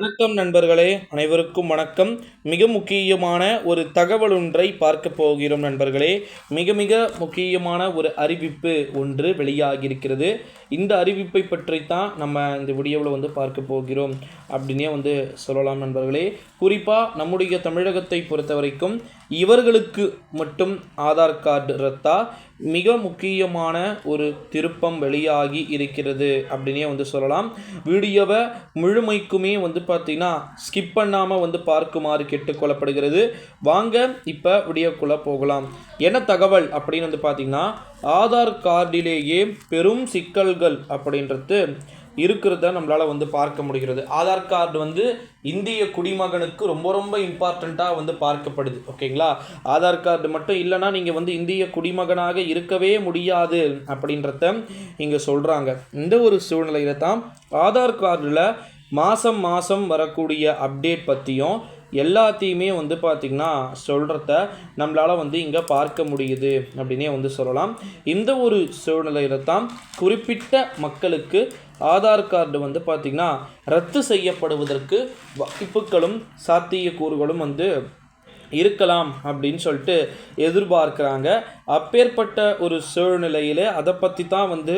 வணக்கம் நண்பர்களே அனைவருக்கும் வணக்கம். மிக முக்கியமான ஒரு தகவல் ஒன்றை பார்க்க போகிறோம் நண்பர்களே. மிக மிக முக்கியமான ஒரு அறிவிப்பு ஒன்று வெளியாகியிருக்கிறது. இந்த அறிவிப்பை பற்றித்தான் நம்ம இந்த வீடியோவில் வந்து பார்க்க போகிறோம். அப்படின்னே வந்து சொல்லலாம் நண்பர்களே. குறிப்பாக நம்முடைய தமிழகத்தை பொறுத்த வரைக்கும் இவர்களுக்கு மட்டும் ஆதார் கார்டு ரத்தா மிக முக்கியமான ஒரு திருப்பம் வெளியாகி இருக்கிறது அப்படின்னே வந்து சொல்லலாம். வீடியோவை முழுமைக்குமே வந்து பார்த்தீங்கன்னா ஸ்கிப் பண்ணாமல் வந்து பார்க்குமாறு கேட்டுக்கொள்ளப்படுகிறது வாங்க இப்போ வீடியோக்குள்ளே போகலாம். என்ன தகவல் அப்படின்னு வந்து பார்த்தீங்கன்னா ஆதார் கார்டிலேயே பெரும் சிக்கல்கள் அப்படின்றது இருக்கிறத நம்மளால் வந்து பார்க்க முடிகிறது. ஆதார் கார்டு வந்து இந்திய குடிமகனுக்கு ரொம்ப ரொம்ப இம்பார்ட்டண்ட்டாக வந்து பார்க்கப்படுது. ஓகேங்களா ஆதார் கார்டு மட்டும் இல்லைன்னா நீங்கள் வந்து இந்திய குடிமகனாக இருக்கவே முடியாது அப்படின்றத இங்கே சொல்கிறாங்க இந்த ஒரு சூழ்நிலையில் தான் ஆதார் கார்டில் மாதம் மாதம் வரக்கூடிய அப்டேட் பற்றியும் எல்லாத்தையுமே வந்து பார்த்திங்கன்னா சொல்கிறத நம்மளால் வந்து இங்கே பார்க்க முடியுது அப்படின்னே வந்து சொல்லலாம். இந்த ஒரு சூழ்நிலையில் தான் குறிப்பிட்ட மக்களுக்கு ஆதார் கார்டு வந்து பார்த்திங்கன்னா ரத்து செய்யப்படுவதற்கு வாய்ப்புகளும் சாத்தியக்கூறுகளும் வந்து இருக்கலாம் அப்படின்னு சொல்லிட்டு எதிர்பார்க்குறாங்க. அப்பேற்பட்ட ஒரு சூழ்நிலையில் அதை பற்றி தான் வந்து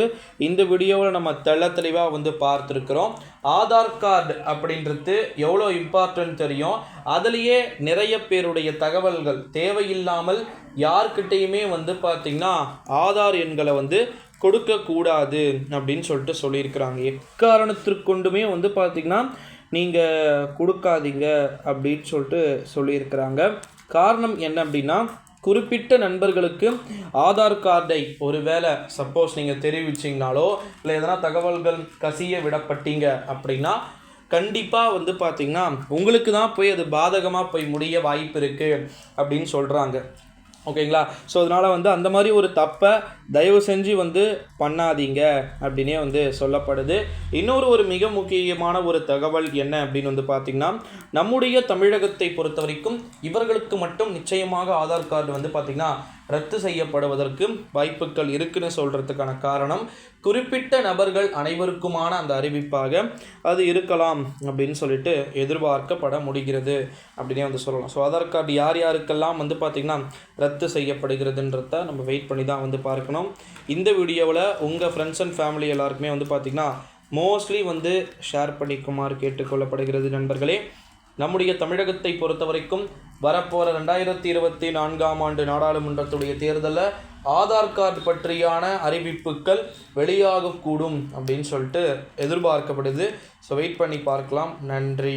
இந்த வீடியோவில் நம்ம தெள்ள தெளிவாக வந்து பார்த்துருக்குறோம். ஆதார் கார்டு அப்படின்றது எவ்வளோ இம்பார்ட்டன்ட் தெரியும்? அதுலேயே நிறைய பேருடைய தகவல்கள் தேவையில்லாமல் யார்கிட்டையுமே வந்து பார்த்திங்கன்னா ஆதார் எண்களை வந்து கொடுக்கக்கூடாது அப்படின்னு சொல்லிட்டு சொல்லியிருக்கிறாங்க. எக்காரணத்திற்கொண்டுமே வந்து பார்த்திங்கன்னா நீங்கள் கொடுக்காதீங்க அப்படின்னு சொல்லிட்டு சொல்லியிருக்கிறாங்க. காரணம் என்ன அப்படின்னா குறிப்பிட்ட நண்பர்களுக்கு ஆதார் கார்டை ஒருவேளை சப்போஸ் நீங்கள் தெரிவிச்சிங்கனாலோ இல்லை எதனா தகவல்கள் கசிய விடப்பட்டீங்க அப்படின்னா கண்டிப்பாக வந்து பார்த்திங்கன்னா உங்களுக்கு தான் போய் அது பாதகமாக போய் முடிய வாய்ப்பு இருக்குது அப்படின்னு சொல்கிறாங்க ஓகேங்களா? ஸோ அதனால் வந்து அந்த மாதிரி ஒரு தப்பை தயவு செஞ்சு வந்து பண்ணாதீங்க அப்படின்னே வந்து சொல்லப்படுது. இன்னொரு ஒரு மிக முக்கியமான ஒரு தகவல் என்ன அப்படின்னு வந்து பார்த்திங்கன்னா நம்முடைய தமிழகத்தை பொறுத்த வரைக்கும் இவர்களுக்கு மட்டும் நிச்சயமாக ஆதார் கார்டு வந்து பார்த்திங்கன்னா ரத்து செய்யப்படுவதற்கு வாய்ப்புகள் இருக்குன்னு சொல்கிறதுக்கான காரணம் குறிப்பிட்ட நபர்கள் அனைவருக்குமான அந்த அறிவிப்பாக அது இருக்கலாம் அப்படின்னு சொல்லிட்டு எதிர்பார்க்கப்பட முடிகிறது அப்படின்னே வந்து சொல்லலாம். ஸோ ஆதார் கார்டு யார் யாருக்கெல்லாம் வந்து பார்த்திங்கன்னா ரத்து செய்யப்படுகிறதுன்றத நம்ம வெயிட் பண்ணி தான் வந்து பார்க்கணும். இந்த வீடியோவில் உங்கள் ஃப்ரெண்ட்ஸ் அண்ட் ஃபேமிலி எல்லாருக்குமே வந்து பார்த்திங்கன்னா மோஸ்ட்லி வந்து ஷேர் பண்ணிக்குமாறு கேட்டுக்கொள்ளப்படுகிறது நண்பர்களே. நம்முடைய தமிழகத்தை பொறுத்த வரைக்கும் வரப்போகிற ரெண்டாயிரத்தி இருபத்தி நான்காம் ஆண்டு நாடாளுமன்றத்துடைய தேர்தலில் ஆதார் கார்டு பற்றியான அறிவிப்புகள் வெளியாகக்கூடும் அப்படின்னு சொல்லிட்டு எதிர்பார்க்கப்படுது. ஸோ வெயிட் பண்ணி பார்க்கலாம். நன்றி.